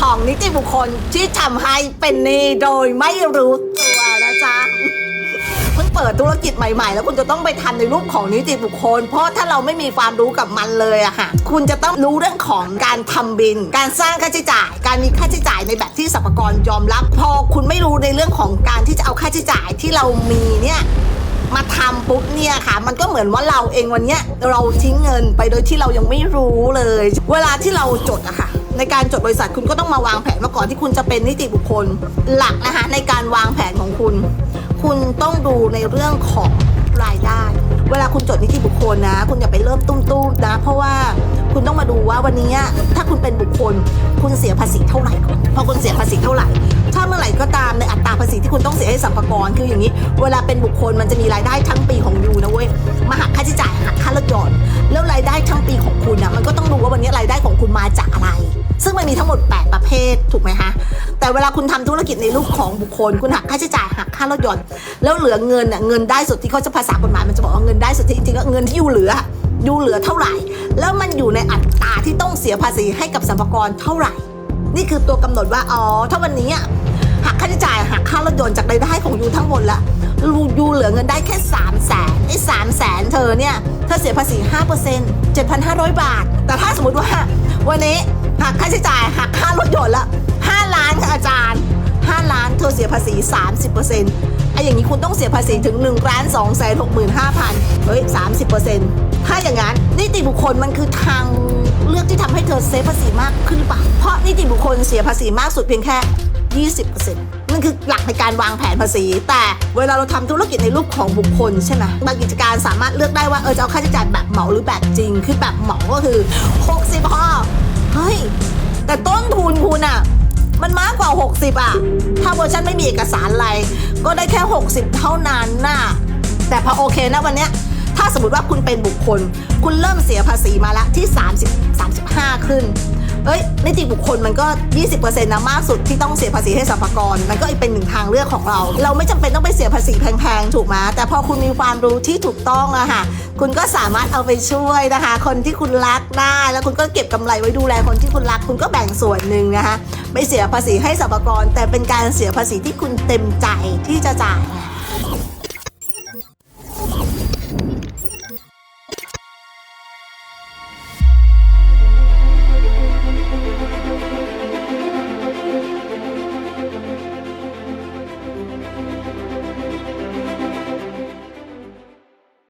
ของนิติบุคคลที่ทำให้เป็นหนี้โดยไม่รู้ตัวนะจ๊ะเพิ่งเปิดธุรกิจใหม่ ๆ แล้วคุณจะต้องไปทำในรูปของนิติบุคคล เพราะถ้าเราไม่มีความรู้กับมันเลยอะค่ะคุณจะต้องรู้เรื่องของการทำบิน การสร้างค่าใช้จ่าย การมีค่าใช้จ่ายในแบบที่สรรพากรยอมรับ พอคุณไม่รู้ในเรื่องของการที่จะเอาค่าใช้จ่ายที่เรามีเนี่ยมาทำปุ๊บเนี่ยค่ะ มันก็เหมือนว่าเราเองวันเนี้ยเราทิ้งเงินไปโดยที่เรายังไม่รู้เลย เวลาที่เราจดอะค่ะ ในการจดบริษัทคุณก็ต้องมาวางแผนมาก่อนที่คุณจะเป็นนิติบุคคลหลักนะคะในการวางแผนของคุณ คุณต้องดูในเรื่องของรายได้ เวลาคุณจดนิติบุคคลนะ คุณอย่าไปเริ่มตุ้มๆนะ เพราะว่าคุณต้องมาดูว่าวันนี้ถ้าคุณเป็นบุคคล คุณเสียภาษีเท่าไหร่พอคุณเสียภาษีเท่าไหร่ ถ้าเมื่อไหร่ก็ตามในอัตราภาษีที่คุณต้องเสียให้สัมภากรคืออย่างนี้ เวลาเป็นบุคคลมันจะมีรายได้ทั้งปีของยูนะเว้ยม ซึ่งมันมีทั้งหมด 8 ประเภทถูกไหมคะแต่เวลาคุณทำธุรกิจในรูปของบุคคล คุณหักค่าใช้จ่ายหักค่าลดหย่อนแล้วเหลือเงินน่ะเงินได้สุดที่เขาจะภาษากฎหมายมันจะบอกว่าเงินได้สุดที่จริงๆก็เงินที่อยู่เหลืออยู่เหลือเท่าไหร่ แล้วมันอยู่ในอัตราที่ต้องเสียภาษีให้กับสรรพากรเท่าไหร่ นี่คือตัวกำหนดว่าอ๋อถ้าวันนี้หักค่าใช้จ่ายหักค่ารถยนต์จากรายได้ของยูทั้งหมดละยูยูเหลือเงินได้แค่3 0 0แสนไอ้สามแสนเธอเนี่ยเธอเสียภาษี5% 7,500 บาท แต่ถ้าสมมติว่าวันนี้ หักค่าใช้จ่ายหักค่ารถยนต์ละ5ล้านค่ะอาจารย์ 5 ล้านเธอเสียภาษี 30%ไอ้อย่างนี้คุณต้องเสียภาษีถึง1ล้าน2แสน65,000เฮ้ย30%ถ้าอย่างนั้นนิติบุคคลมันคือทางเลือกที่ทำให้เธอเซฟภาษีมากขึ้นหรือเปล่าเพราะนิติบุคคลเสียภาษีมากสุดเพียงแค่ 20%นั่นคือหลักในการวางแผนภาษี แต่เวลาเราทำธุรกิจในรูปของบุคคลใช่ไหมบางกิจการสามารถเลือกได้ว่าเออจะเอาค่าใช้จ่ายแบบเหมาหรือแบบจริง คือแบบเหมาก็คือ 60พอ เฮ้ย แต่ต้นทุนคุณอะมันมากกว่า 60อะถ้าเวอร์ชันไม่มีเอกสารอะไร ก็ได้แค่ 60 เท่านั้นน่ะ แต่พอโอเคนะวันเนี้ย ถ้าสมมติว่าคุณเป็นบุคคล คุณเริ่มเสียภาษีมาละที่ 30 35 ขึ้น เอ้ยนิติบุคคลมันก็ 20%นะมากสุดที่ต้องเสียภาษีให้สรรพากรมันก็เป็นหนึ่งทางเลือกของเรา เราไม่จำเป็นต้องไปเสียภาษีแพงๆถูกไหมแต่พอคุณมีความรู้ที่ถูกต้องอะค่ะคุณก็สามารถเอาไปช่วยนะคะ คนที่คุณรักได้แล้วคุณก็เก็บกำไรไว้ดูแลคนที่คุณรัก คุณก็แบ่งส่วนหนึ่งนะคะไม่เสียภาษีให้สรรพากรแต่เป็นการเสียภาษีที่คุณเต็มใจที่จะจ่าย